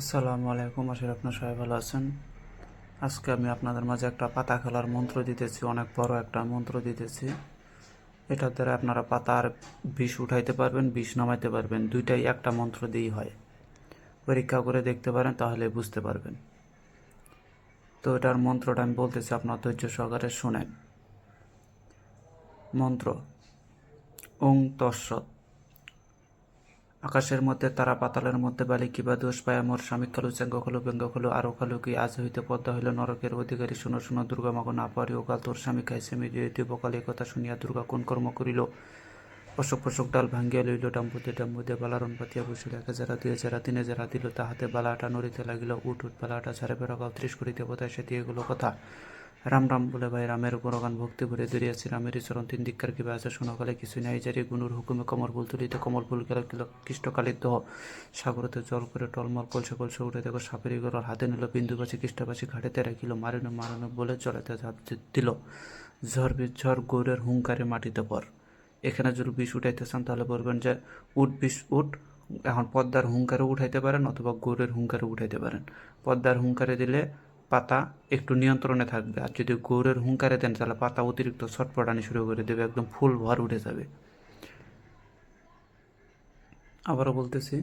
আসসালামু আলাইকুম, আশা আপনার সবাই ভালো আছেন। আজকে আমি আপনাদের মাঝে একটা পাতা খেলার মন্ত্র দিতেছি, অনেক বড় একটা মন্ত্র দিতেছি। এটার দ্বারা আপনারা পাতার বিষ উঠাইতে পারবেন, বিষ নামাইতে পারবেন, দুইটাই একটা মন্ত্র দিয়েই হয়। পরীক্ষা করে দেখতে পারেন, তাহলে বুঝতে পারবেন। তো এটার মন্ত্রটা আমি বলতেছি, আপনার ধৈর্য সহকারে শোনেন। মন্ত্র, ওং তৎসৎ। আকাশের মধ্যে, তারা পাতালের মধ্যে, বালি কিবা দোষ পায়, মোর স্বামী খালু চেঙ্গ খালু, ব্যঙ্গ খালু, আরও খালু কি, আজ হইতে পদ্মা হইল নরকের অধিকারী। শুনো শুনো, দুর্গা মাগো, না পারি ওকাল তোর স্বামী খাইছে মিডিয়ে বকাল এই কথা শুনিয়া দুর্গা কোন কর্ম করিল? অশোক ফশোক ডাল ভাঙ্গিয়া লইল, ডাম্বুতে ডাম্বুতে বালারণ পাতিয়া বসিল একে যারা দুই যারা তিনে যারা দিল, তাহাতে বালাটা নড়িতে লাগিল, উঠ উঠ, বালাটা ঝাড়ে বেড়াগাও ত্রিশ করিতে বোধহয় সে দিয়ে এগুলো কথা। রাম রাম বলে ভাই, রামের গুণগান ভক্তি ভরে দরিয়াছি রামের চরণ তিন দিককার কিবা আছে শোনকালে কিছু নাই। জারি গুনুর হুকুমে কমর ফুল তুলিতে, কমল ফুল গেল কিল কৃষ্ণকালীর দহ। সাগরতে জল করে টলমল কলসে কলসে উঠে দেখো, সাপের গলার হাতে নিল বিন্দুবাসী কৃষ্ণবাসী ঘাটেতে রাখিল মারিনো মারানো বলে জলেতে ঝাঁপ দিল। ঝড় ঝড় গৌরের হুঙ্কারে মাটিতে পর এখানে যদি বিষ উঠাইতে চান তাহলে বলবেন যে, উঠ বিষ, উঠ। এখন পদ্মার হুঙ্কারে উঠাইতে পারেন অথবা গৌরের হুঙ্কারে উঠাইতে পারেন। পদ্মার হুঙ্কারে দিলে পাতা একটু নিয়ন্ত্রণে থাকবে। আর যদি গৌরের হুঙ্কারে দেন, তাহলে পাতা অতিরিক্ত ছটপটানি শুরু করে দেবে, একদম ফুল ভর উঠে যাবে। আবারও বলতেছি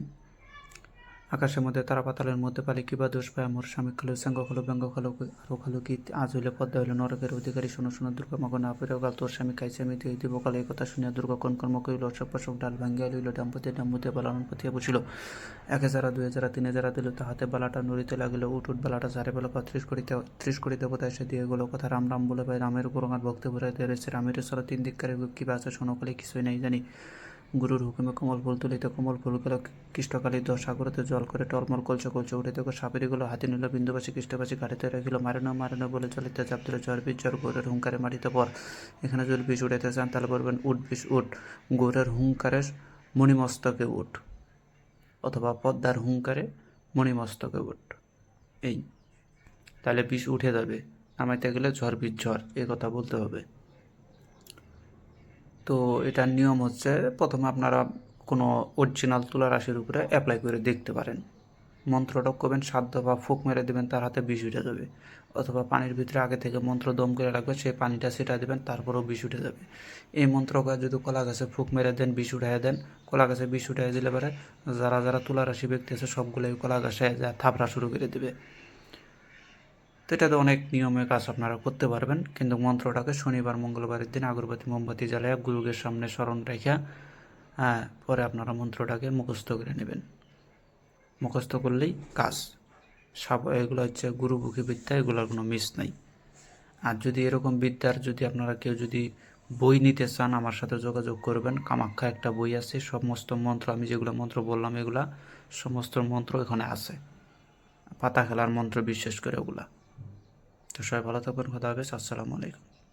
আকাশের মধ্যে তারা পাতালের মধ্যে পালি কিবা দোষ পায়, মোর স্বামী খালো, সাঙ্গ খালো, ব্যঙ্গ খালো আরও খালো কি? আজ হইলে পদ্মা হইলে নরকের অধিকারী। শোনো শোনো, দুর্গা, মগ, না পেরে কাল তোর স্বামী খাইছে, আমি তুই দিব কালে এই কথা শুনিয়া দুর্গা কোন কর্ম করিল? অশোক পশোক ডাল ভাঙ্গিয়া লইল ডাম্পতি ডাম্বুতে বালান পথিয়া বসিল। এক হাজারা দুই হাজারা তিন হাজারা দিল, তাহাতে বালাটা নড়িতে লাগিল, উঠ উঠ, বালাটা ঝাড়ে বেলা ত্রিশ করিতে ত্রিশ করিতে বোধহয় সে দিয়ে গেলো কথা। রাম রাম বলে ভাই, রামের গুরুগান ভক্তি ভরে দিয়ে রয়েছে রামের সর তিন দিককারে কিবা আছে, শোনো কালে কিছুই নাই জানি। গুরুর হুকুমে কমল ফুল তুলিতে, কমল ফুল গেল কৃষ্ণকালী দশ সাগরতে জল করে টলমল কলচে কলচে দেখো সাপেরি গুলো হাতে নিল, বিন্দুবাসী কৃষ্ণবাসী ঘাটিতে রাখিল মারেনো মারেনো বলে চলিতে চাপ দিল জ্বর বিষ জ্বর গৌরের হুঙ্কারে মাটিতে পর। এখানে যদি বিষ উঠাইতে চান, তাহলে বলবেন, উঠ বিষ, উঠ। গোরের হুঙ্কারে মণিমস্তকে উঠ। অথবা পদ্মার হুঙ্কারে মণিমস্তকে উঠ। এই। তাহলে বিষ উঠে যাবে। নামাইতে গেলে ঝড় বিষ, ঝড়, এ কথা বলতে হবে। তো এটার নিয়ম হচ্ছে প্রথমে আপনারা কোনো অরিজিনাল তুলা রাশির উপরে অ্যাপ্লাই করে দেখতে পারেন। মন্ত্রটা করবেন সাধ্য বা ফুক মেরে দেবেন, তার হাতে বিষ উঠে যাবে। অথবা পানির ভিতরে আগে থেকে মন্ত্র দম করে রাখবে, সেই পানিটা সেটা দেবেন, তারপরেও বিষ উঠে যাবে। এই মন্ত্রকে যদি কলা গাছে ফুক মেরে দেন, বিষ উঠাইয়া দেন, কলা গাছে বিষ উঠাইয়া দিলে পরে যারা যারা তুলা রাশি ব্যক্তি আছে, সবগুলোই কলা গাছে থাপড়া শুরু করে দেবে। তো এটাতে অনেক নিয়মে কাজ আপনারা করতে পারবেন। কিন্তু মন্ত্রটাকে শনিবার, মঙ্গলবারের দিন আগরবাতি, মোমবাতি জ্বালায় গুরুগের সামনে স্মরণ রেখা হ্যাঁ পরে আপনারা মন্ত্রটাকে মুখস্থ করে নেবেন। মুখস্থ করলেই কাজ। সব, এগুলো হচ্ছে গুরুমুখী বিদ্যা, এগুলোর কোনো মিস নাই। আর যদি এরকম বিদ্যার যদি আপনারা কেউ যদি বই নিতে চান, আমার সাথে যোগাযোগ করবেন। কামাখ্যা একটা বই আছে, সমস্ত মন্ত্র, আমি যেগুলো মন্ত্র বললাম এগুলা, সমস্ত মন্ত্র এখানে আছে। পাতা খেলার মন্ত্র বিশেষ করে ওগুলা। তো সবাই ভালো থাকবেন কথা হবে আসসালামু আলাইকুম।